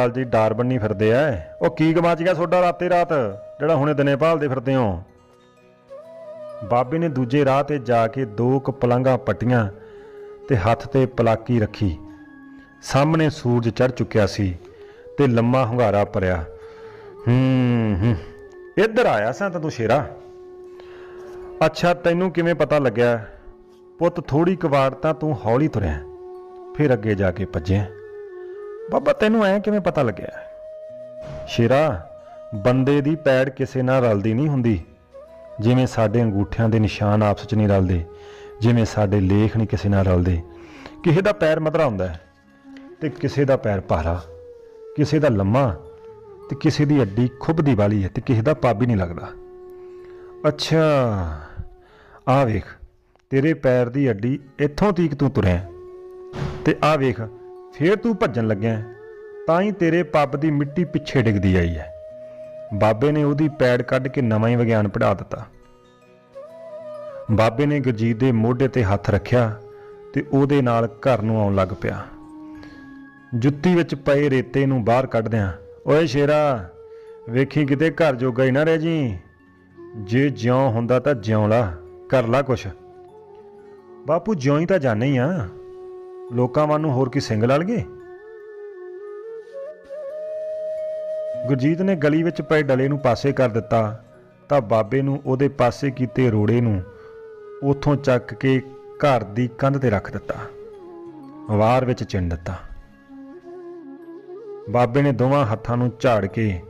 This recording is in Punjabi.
ਗੱਲ ਜੀ ਡਾਰ ਬੰਨੀ ਫਿਰਦੇ ਐ ਉਹ ਕੀ ਗਵਾਚ ਗਿਆ ਤੁਹਾਡਾ ਰਾਤੇ ਰਾਤ? ਜਿਹੜਾ ਹੁਣੇ ਦਿਨੇ ਭਾਲਦੇ ਫਿਰਦੇ ਹੋ। ਬਾਬੇ ਨੇ ਦੂਜੇ ਰਾਹ ਤੇ ਜਾ ਕੇ ਦੋ ਕੁ ਪਲੰਘਾਂ ਪੱਟੀਆਂ ਤੇ ਹੱਥ ਤੇ ਪਲਾਕੀ ਰੱਖੀ। ਸਾਹਮਣੇ ਸੂਰਜ ਚੜ ਚੁੱਕਿਆ ਸੀ ਤੇ ਲੰਮਾ ਹੁੰਗਾਰਾ ਭਰਿਆ। ਹੂੰ ਹੂੰ। ਇੱਧਰ ਆਇਆ ਸਾਂ ਤਾਂ ਤੂੰ ਸ਼ੇਰਾ। ਅੱਛਾ, ਤੈਨੂੰ ਕਿਵੇਂ ਪਤਾ ਲੱਗਿਆ? ਪੁੱਤ ਥੋੜੀ ਕਵਾੜ ਤਾਂ ਤੂੰ ਹੌਲੀ ਤੁਰਿਆ। ਫਿਰ ਅੱਗੇ ਜਾ ਕੇ ਭੱਜਿਆ। ਬਾਬਾ, ਤੈਨੂੰ ਐ ਕਿਵੇਂ ਪਤਾ ਲੱਗਿਆ? ਸ਼ੇਰਾ, ਬੰਦੇ ਦੀ ਪੈੜ ਕਿਸੇ ਨਾਲ ਰਲਦੀ ਨਹੀਂ ਹੁੰਦੀ। ਜਿਵੇਂ ਸਾਡੇ ਅੰਗੂਠਿਆਂ ਦੇ ਨਿਸ਼ਾਨ ਆਪਸ ਚ ਨਹੀਂ ਰਲਦੇ, ਜਿਵੇਂ ਸਾਡੇ ਲੇਖ ਨਹੀਂ ਕਿਸੇ ਨਾਲ ਰਲਦੇ। ਕਿਸੇ ਦਾ ਪੈਰ ਮਧਰਾ ਹੁੰਦਾ ਹੈ ਤੇ ਕਿਸੇ ਦਾ ਪੈਰ ਭਾਰਾ, ਕਿਸੇ ਦਾ ਲੰਮਾ ਤੇ ਕਿਸੇ ਦੀ ਅੱਡੀ ਖੁੱਬਦੀ ਵਾਲੀ ਹੈ ਤੇ ਕਿਸੇ ਦਾ ਪਾਬੀ ਨਹੀਂ ਲੱਗਦਾ। ਅੱਛਾ ਆ ਵੇਖ, ਤੇਰੇ ਪੈਰ ਦੀ ਅੱਡੀ ਇੱਥੋਂ ਤੀਕ ਤੂੰ ਤੁਰਿਆ ਤੇ ਆ ਵੇਖ ਫੇਰ ਤੂੰ ਭੱਜਣ ਲੱਗਿਆ ਤਾਂ ਹੀ ਤੇਰੇ ਪੱਬ ਦੀ ਮਿੱਟੀ ਪਿੱਛੇ ਡਿੱਗਦੀ ਆਈ ਹੈ। ਬਾਬੇ ਨੇ ਉਹਦੀ ਪੈੜ ਕੱਢ ਕੇ ਨਵਾਂ ਹੀ ਵਿਗਿਆਨ ਪੜ੍ਹਾ ਦਿੱਤਾ। ਬਾਬੇ ਨੇ ਗੁਰਜੀਤ ਦੇ ਮੋਢੇ ਤੇ ਹੱਥ ਰੱਖਿਆ ਤੇ ਉਹਦੇ ਨਾਲ ਘਰ ਨੂੰ ਆਉਣ ਲੱਗ ਪਿਆ। ਜੁੱਤੀ ਵਿੱਚ ਪਏ ਰੇਤੇ ਨੂੰ ਬਾਹਰ ਕੱਢਦਿਆਂ, ਓਏ ਸ਼ੇਰਾ, ਵੇਖੀ ਕਿਤੇ ਘਰ ਜੋਗਾ ਹੀ ਨਾ ਰਹਿ ਜੀ। ਜੇ ਜਿਉਂ ਹੁੰਦਾ ਤਾਂ ਜਿਉਂ ਲਾ, ਕਰ ਲਾ ਕੁਛ। ਬਾਪੂ ਜਿਉਂ ਹੀ ਤਾਂ ਜਾਣੇ ਹੀ ਆ। ਲੋਕਾਂ ਵਾਂਗ ਹੋਰ ਕੀ ਸਿੰਗ ਲੜ ਗਏ? ਗੁਰਜੀਤ ਨੇ ਗਲੀ ਵਿੱਚ ਪਏ ਡਲੇ ਨੂੰ ਪਾਸੇ ਕਰ ਦਿੱਤਾ, ਤਾਂ ਬਾਬੇ ਨੂੰ ਉਹਦੇ ਪਾਸੇ ਕੀਤੇ ਰੋੜੇ ਨੂੰ ਉਥੋਂ ਚੱਕ ਕੇ ਘਰ ਦੀ ਕੰਧ ਤੇ ਰੱਖ ਦਿੱਤਾ, ਵਾਰ ਵਿੱਚ ਚਿੰਨ ਦਿੱਤਾ। ਬਾਬੇ ਨੇ ਦੋਵਾਂ ਹੱਥਾਂ ਨੂੰ ਝਾੜ ਕੇ